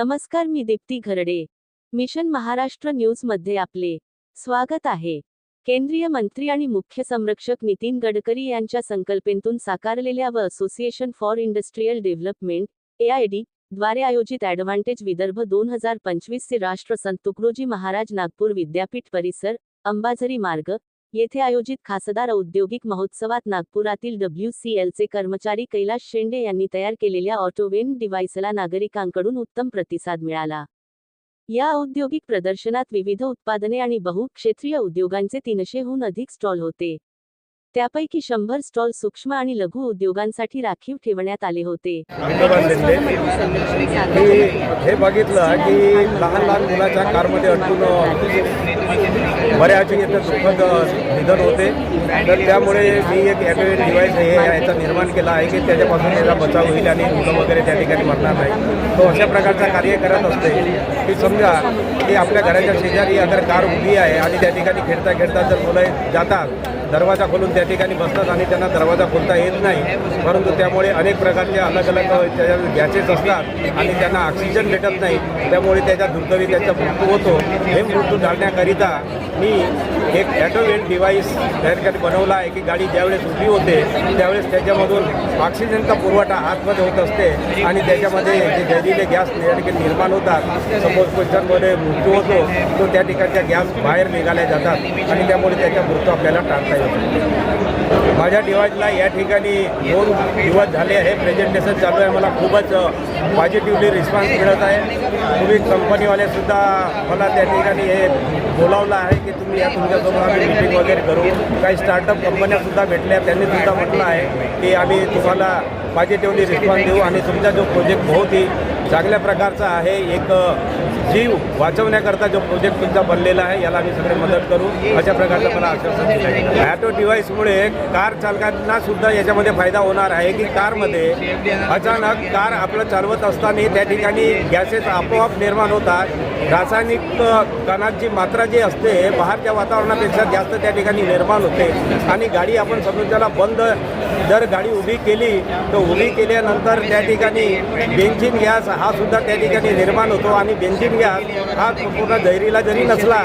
नमस्कार मी दीप्ती घरडे. मिशन महाराष्ट्र न्यूजमध्ये आपले स्वागत आहे. केंद्रीय मंत्री आणि मुख्य संरक्षक नितीन गडकरी यांच्या संकल्पेतून साकारलेल्या व association for industrial development AID द्वारे आयोजित ॲडव्हान्टेज विदर्भ दोन हजार पंचवीसचे राष्ट्रसंत तुकडोजी महाराज नागपूर विद्यापीठ परिसर अंबाझरी मार्ग येथे आयोजित खासदार औद्योगिक महोत्सवात नागपुरातील डब्ल्यू सी एलचे कर्मचारी कैलाश शेंडे यांनी तयार केलेल्या ऑटोवेन डिव्हाइसला नागरिकांकडून उत्तम प्रतिसाद मिळाला. या औद्योगिक प्रदर्शनात विविध उत्पादने आणि बहुक्षेत्रीय उद्योगांचे तीनशेहून अधिक स्टॉल होते. त्यापैकी शंभर स्टॉल सूक्ष्म आणि लघु उद्योगांसाठी राखीव ठेवण्यात आले होते. हे बघितलं की लहान लहान मुलाच्या कारमध्ये अडकून बऱ्याच इथं दुःखद निधन होते. तर त्यामुळे मी एक ॲटोवेट डिव्हाइस हे याचा निर्माण केला आहे की त्याच्यापासून त्याचा बचाव होईल आणि मुलं वगैरे त्या ठिकाणी मरणार नाही. तो अशा प्रकारचा कार्य करत असते की समजा की आपल्या घराच्या शेजारी अगर कार उभी आहे आणि त्या ठिकाणी खेळता खेळता जर मुलं जातात दरवाजा खोलून त्या ठिकाणी बसतात आणि त्यांना दरवाजा खोलता येत नाही. परंतु त्यामुळे अनेक प्रकारचे अलग अलग त्याच्यात गॅसेस असतात आणि त्यांना ऑक्सिजन भेटत नाही. त्यामुळे त्याच्या दुर्दैवी त्याचा मृत्यू होतो. हे मृत्यू टाळण्याकरिता मी एक ॲटोवेट डिव्हाइस त्या ठिकाणी बनवला आहे की गाडी ज्यावेळेस उभी होते त्यावेळेस त्याच्यामधून ऑक्सिजनचा पुरवठा आतमध्ये होत असते आणि त्याच्यामध्ये जे जैविले गॅस त्या ठिकाणी निर्माण होतात. सपोज क्वेश्चनमध्ये मृत्यू होतो तो त्या ठिकाणच्या गॅस बाहेर निघाल्या जातात आणि त्यामुळे त्याचा मृत्यू आपल्याला टाळता येतो. माझ्या डिवाईसला या ठिकाणी दोन दिवस झाले हे प्रेझेंटेशन चालू आहे. मला खूपच पॉझिटिव्हली रिस्पॉन्स मिळत आहे. तुम्ही कंपनीवालेसुद्धा मला त्या ठिकाणी हे बोलावलं आहे की तुम्ही या तुमच्यासोबत आम्ही मीटिंग वगैरे करू. काही स्टार्टअप कंपन्यासुद्धा भेटल्या त्यांनी सुद्धा म्हटलं आहे की आम्ही तुम्हाला पॉझिटिव्हली रिस्पॉन्स देऊ आणि तुमचा जो प्रोजेक्ट बहुत ही चांगल्या प्रकारचा आहे. एक जीव वाचवण्याकरता जो प्रोजेक्ट तुमचा बनलेला आहे याला आम्ही सगळे मदत करू. अशा प्रकारचं मला आश्वासन दिलं ॲटो डिव्हाइसमुळे कार चालकांना सुद्धा याच्यामध्ये फायदा होणार आहे की कारमध्ये अचानक कार आपलं चालवत असताना त्या ठिकाणी गॅसेस आपोआप निर्माण होतात. रासायनिक कणाची कणांची मात्रा जी असते बाहेरच्या वातावरणापेक्षा जास्त त्या ठिकाणी निर्माण होते. आणि गाडी आपण समजून त्याला बंद जर गाडी उभी केली तर उभी केल्यानंतर त्या ठिकाणी बेंजिन गॅस हा सुद्धा त्या ठिकाणी निर्माण होतो आणि बेंझिन गॅस हा पूर्ण धैरीला जरी नसला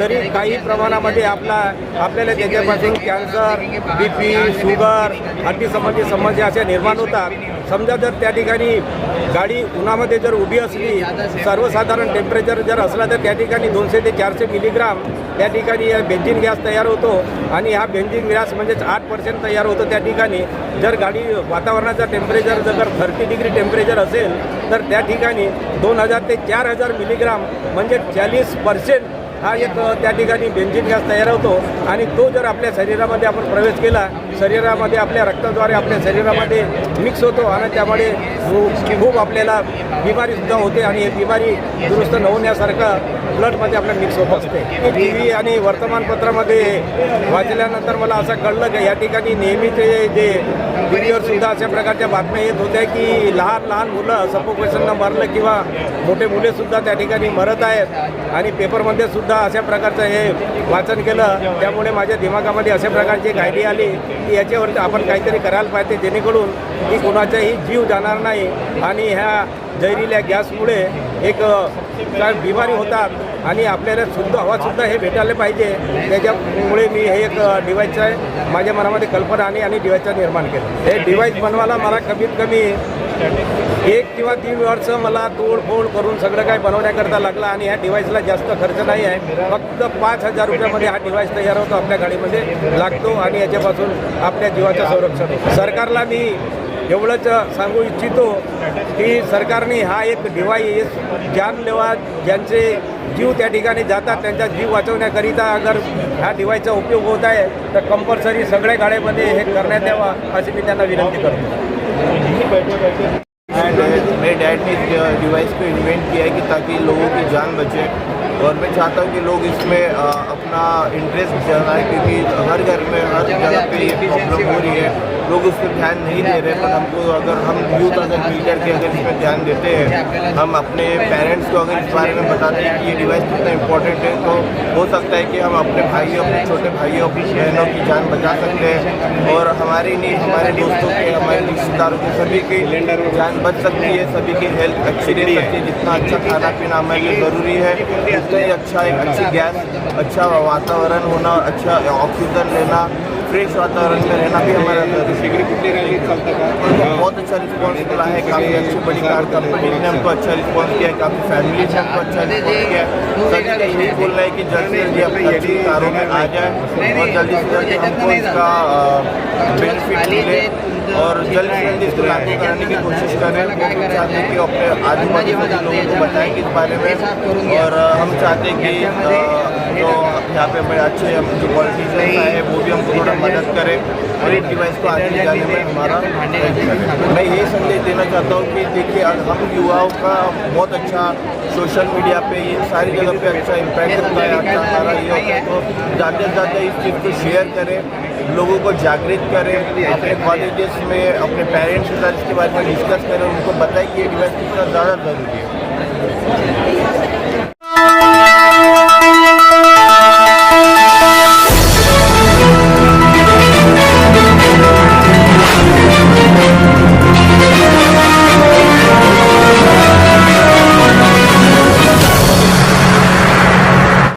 तरी काही प्रमाणामध्ये आपला आपल्याला त्याच्यापासून कॅन्सर बी पी शुगर हड्डीसंबंधी समस्या अशा निर्माण होतात. समजा जर त्या ठिकाणी गाडी उन्हामध्ये जर उभी असली सर्वसाधारण टेम्परेचर जर असला तर त्या ठिकाणी दोनशे ते चारशे मिलीग्राम त्या ठिकाणी बेंझिन गॅस तयार होतो. आणि हा बेंजिन गॅस म्हणजेच आठ पर्सेंट तयार होतो त्या ठिकाणी. जर गाडी वातावरणाचा टेम्परेचर जर थर्टी डिग्री टेम्परेचर असेल तर त्या ठिकाणी दोन हजार ते चार हजार मिलीग्राम म्हणजे चाळीस पर्सेंट हा एक त्या ठिकाणी बेंजिन गॅस तयार होतो. आणि तो जर आपल्या शरीरामध्ये आपण प्रवेश केला शरीरामध्ये आपल्या रक्ताद्वारे आपल्या शरीरामध्ये मिक्स होतो आणि त्यामुळे खूप आपल्याला बिमारीसुद्धा होते आणि हे बिमारी दुरुस्त न होण्यासारखं ब्लडमध्ये आपल्या मिक्स होत असते. टी व्ही आणि वर्तमानपत्रामध्ये वाचल्यानंतर मला असं कळलं की या ठिकाणी नेहमीचे जे टीव्हीवर सुद्धा अशा प्रकारच्या बातम्या येत होत्या की लहान लहान मुलं सपोकेशननं मरलं किंवा मोठे मुलेसुद्धा त्या ठिकाणी मरत आहेत आणि पेपरमध्ये सुद्धा अशा प्रकारचं हे वाचन केलं. त्यामुळे माझ्या दिमागामध्ये अशा प्रकारची एक आयडिया आली की याच्यावर आपण काहीतरी करायला पाहिजे जेणेकरून की कोणाचाही जीव जाणार नाही. आणि ह्या जहिरील्या गॅसमुळे एक काय बिमारी होतात आणि आपल्याला शुद्ध हवासुद्धा हे भेटायला पाहिजे. त्याच्यामुळे मी हे एक डिवाईसचं आहे. माझ्या मनामध्ये कल्पना आली आणि डिवाईसचं निर्माण केलं. हे डिवाईस बनवायला मला कमीत कमी एक किंवा तीन वर्ष मला तोडफोड करून सगळं काही बनवण्याकरता लागला आणि ह्या डिवाईसला जास्त खर्च नाही आहे. फक्त पाच हजार रुपयामध्ये हा डिवाईस तयार होतो आपल्या गाडीमध्ये. लागतो आणि याच्यापासून आपल्या जीवाचं संरक्षण सरकारला मी एवढंच सांगू इच्छितो की सरकारने हा एक डिवाईस जानलेवा ज्यांचे जीव त्या ठिकाणी जातात त्यांचा जीव वाचवण्याकरिता अगर ह्या डिवाईसचा उपयोग होत आहे तर कंपल्सरी सगळ्या गाड्यामध्ये हे करण्यात यावा अशी मी त्यांना विनंती करतो. डैड ने इस डिवाइस को इन्वेंट किया है कि ताकि लोगों की जान बचे। और मैं चाहता हूँ कि लोग इसमें अपना इंटरेस्ट जताएँ क्योंकि हर घर में हर जगह पे ये प्रॉब्लम हो रही है। लोग उस पर ध्यान नहीं दे रहे पर हमको अगर हम यूथ अगर मिल करके अगर इस पर ध्यान देते हैं हम अपने पेरेंट्स को अगर इस बारे में बताते हैं कि ये डिवाइस कितना इंपॉर्टेंट है तो हो सकता है कि हम अपने भाइयों अपने छोटे भाइयों अपनी बहनों की जान बचा सकते हैं। और हमारी नहीं हमारे दोस्तों के हमारे रिश्तेदारों के सभी की जान बच सकती है, सभी की हेल्थ अच्छी रह है। जितना अच्छा खाना पीना हमारे लिए ज़रूरी है, उतना ही अच्छा एक अच्छी गैस अच्छा वातावरण होना अच्छा ऑक्सीजन लेना, फ्रेश वातावरण में रहना भी हमारा बहुत अच्छा रिस्पॉन्स मिला है, काफ़ी अच्छी बड़ी कार कंपनी ने हमको अच्छा रिस्पॉन्स किया है, काफ़ी फैमिली ने हमको अच्छा रिस्पॉन्स किया है। सभी यही बोलना है कि जल्द से जल्दी अपनी अच्छी कारों में आ जाए और जल्दी से जल्दी हमको इसका बेनिफिट मिले। और जल्द से जल्द इसको लागू कराने की कोशिश करें भी चाहते हैं कि अपने आजू बाजू लोगों को बताएँ इस बारे में। और हम चाहते हैं कि जो यहाँ पे हमारे अच्छे हम जो पॉलिटिशियंस आए वो भी हमको थोड़ा मदद करें। और इस डिवाइस को आगे ले जाने में हमारा मैं ये संदेश देना चाहता हूँ कि देखिए हम युवाओं का बहुत अच्छा सोशल मीडिया पे ये सारी जगह पे अच्छा इम्पैक्ट होता है। अच्छा हमारा ये होता है तो ज़्यादा से ज़्यादा इस चीज़ को शेयर करें। लोगों को जागृत करें अपने कॉलेजेस में अपने पेरेंट्स के साथ इसके बारे में डिस्कस करें उनको बताएं कि ये डिवाइस कितना ज़्यादा ज़रूरी है।